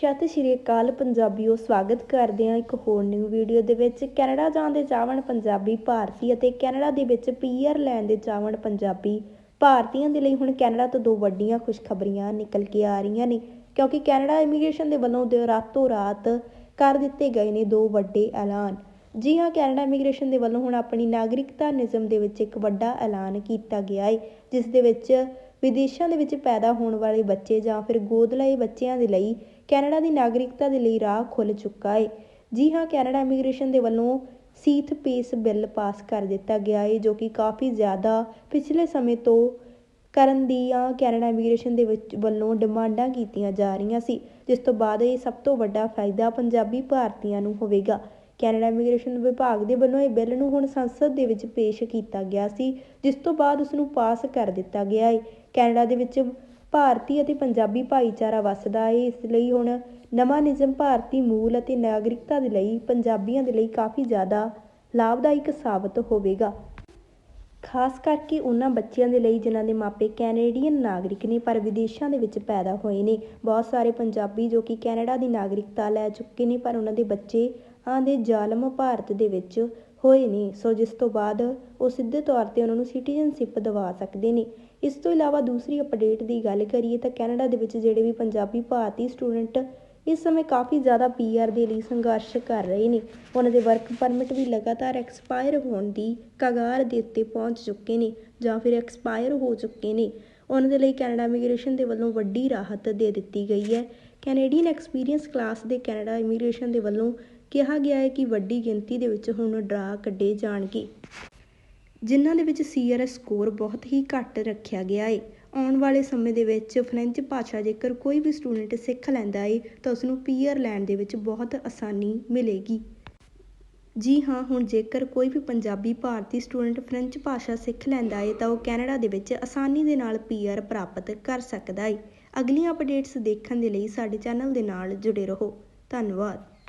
ਸਤਿ ਸ਼੍ਰੀ ਅਕਾਲ ਪੰਜਾਬੀਓ, ਸਵਾਗਤ ਕਰਦੇ ਹਾਂ ਇੱਕ ਹੋਰ ਨਿਊ ਵੀਡੀਓ ਦੇ ਵਿੱਚ। ਕੈਨੇਡਾ ਜਾਣ ਦੇ ਚਾਹਵਣ ਪੰਜਾਬੀ ਭਾਰਤੀ ਅਤੇ ਕੈਨੇਡਾ ਦੇ ਵਿੱਚ ਪੀਆਰ ਲੈਣ ਦੇ ਚਾਹਵਣ ਪੰਜਾਬੀ ਭਾਰਤੀਆਂ ਦੇ ਲਈ ਹੁਣ ਕੈਨੇਡਾ ਤੋਂ ਦੋ ਵੱਡੀਆਂ ਖੁਸ਼ਖਬਰੀਆਂ ਨਿਕਲ ਕੇ ਆ ਰਹੀਆਂ ਨੇ, ਕਿਉਂਕਿ ਕੈਨੇਡਾ ਇਮੀਗ੍ਰੇਸ਼ਨ ਦੇ ਵੱਲੋਂ ਦੇ ਰਾਤੋਂ ਰਾਤ ਕਰ ਦਿੱਤੇ ਗਏ ਨੇ ਦੋ ਵੱਡੇ ਐਲਾਨ। ਜੀ ਹਾਂ, ਕੈਨੇਡਾ ਇਮੀਗ੍ਰੇਸ਼ਨ ਦੇ ਵੱਲੋਂ ਹੁਣ ਆਪਣੀ ਨਾਗਰਿਕਤਾ ਨਿਯਮ ਦੇ ਵਿੱਚ ਇੱਕ ਵੱਡਾ ਐਲਾਨ ਕੀਤਾ ਗਿਆ ਹੈ ਜਿਸ ਦੇ ਵਿੱਚ ਵਿਦੇਸ਼ਾਂ ਦੇ ਵਿੱਚ ਪੈਦਾ ਹੋਣ ਵਾਲੇ ਬੱਚੇ ਜਾਂ ਫਿਰ ਗੋਦ ਲਏ ਬੱਚਿਆਂ ਦੇ ਲਈ ਕੈਨੇਡਾ ਦੀ ਨਾਗਰਿਕਤਾ ਦੇ ਲਈ ਰਾਹ ਖੁੱਲ ਚੁੱਕਾ ਹੈ ਜੀ ਹਾਂ, ਕੈਨੇਡਾ ਇਮੀਗ੍ਰੇਸ਼ਨ ਦੇ ਵੱਲੋਂ ਸੀਥ ਪੇਸ ਬਿੱਲ ਪਾਸ ਕਰ ਦਿੱਤਾ ਗਿਆ ਹੈ ਜੋ ਕਿ ਕਾਫੀ ਜ਼ਿਆਦਾ ਪਿਛਲੇ ਸਮੇਂ ਤੋਂ ਕਰਨ ਦੀਆਂ ਕੈਨੇਡਾ ਇਮੀਗ੍ਰੇਸ਼ਨ ਦੇ ਵਿੱਚ ਵੱਲੋਂ ਡਿਮਾਂਡਾਂ ਕੀਤੀਆਂ ਜਾ ਰਹੀਆਂ ਸੀ, ਜਿਸ ਤੋਂ ਬਾਅਦ ਇਹ ਸਭ ਤੋਂ ਵੱਡਾ ਫਾਇਦਾ ਪੰਜਾਬੀ ਭਾਰਤੀਆਂ ਨੂੰ ਹੋਵੇਗਾ। ਕੈਨੇਡਾ ਇਮੀਗ੍ਰੇਸ਼ਨ ਵਿਭਾਗ ਦੇ ਵੱਲੋਂ ਇਹ ਬਿੱਲ ਨੂੰ ਹੁਣ ਸੰਸਦ ਦੇ ਵਿੱਚ ਪੇਸ਼ ਕੀਤਾ ਗਿਆ ਸੀ, ਜਿਸ ਤੋਂ ਬਾਅਦ ਉਸ ਨੂੰ ਪਾਸ ਕਰ ਦਿੱਤਾ ਗਿਆ ਹੈ ਕੈਨੇਡਾ ਦੇ ਵਿੱਚ ਭਾਰਤੀ ਅਤੇ ਪੰਜਾਬੀ ਭਾਈਚਾਰਾ ਵੱਸਦਾ ਹੈ ਇਸ ਲਈ ਹੁਣ ਨਵਾਂ ਨਿਯਮ ਭਾਰਤੀ ਮੂਲ ਅਤੇ ਨਾਗਰਿਕਤਾ ਦੇ ਲਈ ਪੰਜਾਬੀਆਂ ਦੇ ਲਈ ਕਾਫੀ ਜ਼ਿਆਦਾ ਲਾਭਦਾਇਕ ਸਾਬਤ ਹੋਵੇਗਾ। ਖਾਸ ਕਰਕੇ ਉਹਨਾਂ ਬੱਚਿਆਂ ਦੇ ਲਈ ਜਿਨ੍ਹਾਂ ਦੇ ਮਾਪੇ ਕੈਨੇਡੀਅਨ ਨਾਗਰਿਕ ਨੇ, ਪਰ ਵਿਦੇਸ਼ਾਂ ਦੇ ਵਿੱਚ ਪੈਦਾ ਹੋਏ ਨੇ। ਬਹੁਤ ਸਾਰੇ ਪੰਜਾਬੀ ਜੋ ਕਿ ਕੈਨੇਡਾ ਦੀ ਨਾਗਰਿਕਤਾ ਲੈ ਚੁੱਕੇ ਨੇ, ਪਰ ਉਹਨਾਂ ਦੇ ਬੱਚੇ ਆਂਦੇ ਜ਼ਾਲਮ ਭਾਰਤ ਦੇ ਵਿੱਚ ਹੋਏ ਨੇ। ਸੋ ਜਿਸ ਤੋਂ ਬਾਅਦ ਉਹ ਸਿੱਧੇ ਤੌਰ ਤੇ ਉਹਨਾਂ ਨੂੰ ਸਿਟੀਜ਼ਨਸ਼ਿਪ ਦਿਵਾ ਸਕਦੇ ਨੇ। ਇਸ ਤੋਂ ਇਲਾਵਾ ਦੂਸਰੀ ਅਪਡੇਟ ਦੀ ਗੱਲ ਕਰੀਏ ਤਾਂ ਕੈਨੇਡਾ ਦੇ ਵਿੱਚ ਜਿਹੜੇ ਵੀ ਪੰਜਾਬੀ ਭਾਰਤੀ ਸਟੂਡੈਂਟ ਇਸ ਸਮੇਂ ਕਾਫੀ ਜ਼ਿਆਦਾ ਪੀਆਰ ਦੇ ਲਈ ਸੰਘਰਸ਼ ਕਰ ਰਹੇ ਨੇ। ਉਹਨਾਂ ਦੇ ਵਰਕ ਪਰਮਿਟ ਵੀ ਲਗਾਤਾਰ ਐਕਸਪਾਇਰ ਹੋਣ ਦੀ ਕਗਾਰ ਦੇ ਉੱਤੇ ਪਹੁੰਚ ਚੁੱਕੇ ਨੇ ਜਾਂ ਫਿਰ ਐਕਸਪਾਇਰ ਹੋ ਚੁੱਕੇ ਨੇ। ਉਹਨਾਂ ਦੇ ਲਈ ਕੈਨੇਡਾ ਇਮੀਗ੍ਰੇਸ਼ਨ ਦੇ ਵੱਲੋਂ ਵੱਡੀ ਰਾਹਤ ਦੇ ਦਿੱਤੀ ਗਈ ਹੈ। ਕੈਨੇਡੀਅਨ ਐਕਸਪੀਰੀਅੰਸ ਕਲਾਸ ਦੇ ਕੈਨੇਡਾ ਇਮੀਗ੍ਰੇਸ਼ਨ ਦੇ ਵੱਲੋਂ ਕਿਹਾ ਗਿਆ ਹੈ ਕਿ ਵੱਡੀ ਗਿਣਤੀ ਦੇ ਵਿੱਚ ਹੁਣ ਡਰਾ ਕੱਢੇ ਜਾਣਗੇ। ਜਿਨ੍ਹਾਂ ਦੇ ਵਿੱਚ ਸੀਆਰਐਸ ਸਕੋਰ ਬਹੁਤ ਹੀ ਘੱਟ ਰੱਖਿਆ ਗਿਆ ਹੈ। ਆਉਣ ਵਾਲੇ ਸਮੇਂ ਦੇ ਵਿੱਚ ਫ੍ਰੈਂਚ ਭਾਸ਼ਾ ਜੇਕਰ ਕੋਈ ਵੀ ਸਟੂਡੈਂਟ ਸਿੱਖ ਲੈਂਦਾ ਏ, ਤਾਂ ਉਸਨੂੰ ਨੂੰ ਪੀਆਰ ਲੈਣ ਦੇ ਵਿੱਚ ਬਹੁਤ ਆਸਾਨੀ ਮਿਲੇਗੀ। ਜੀ ਹਾਂ, ਹੁਣ ਜੇਕਰ ਕੋਈ ਵੀ ਪੰਜਾਬੀ ਭਾਰਤੀ ਸਟੂਡੈਂਟ ਫ੍ਰੈਂਚ ਭਾਸ਼ਾ ਸਿੱਖ ਲੈਂਦਾ ਏ, ਤਾਂ ਉਹ ਕੈਨੇਡਾ ਦੇ ਵਿੱਚ ਆਸਾਨੀ ਦੇ ਨਾਲ ਪੀਆਰ ਪ੍ਰਾਪਤ ਕਰ ਸਕਦਾ ਏ। ਅਗਲੀਆਂ ਅਪਡੇਟਸ ਦੇਖਣ ਦੇ ਲਈ ਸਾਡੇ ਚੈਨਲ ਦੇ ਨਾਲ ਜੁੜੇ ਰਹੋ। ਧੰਨਵਾਦ।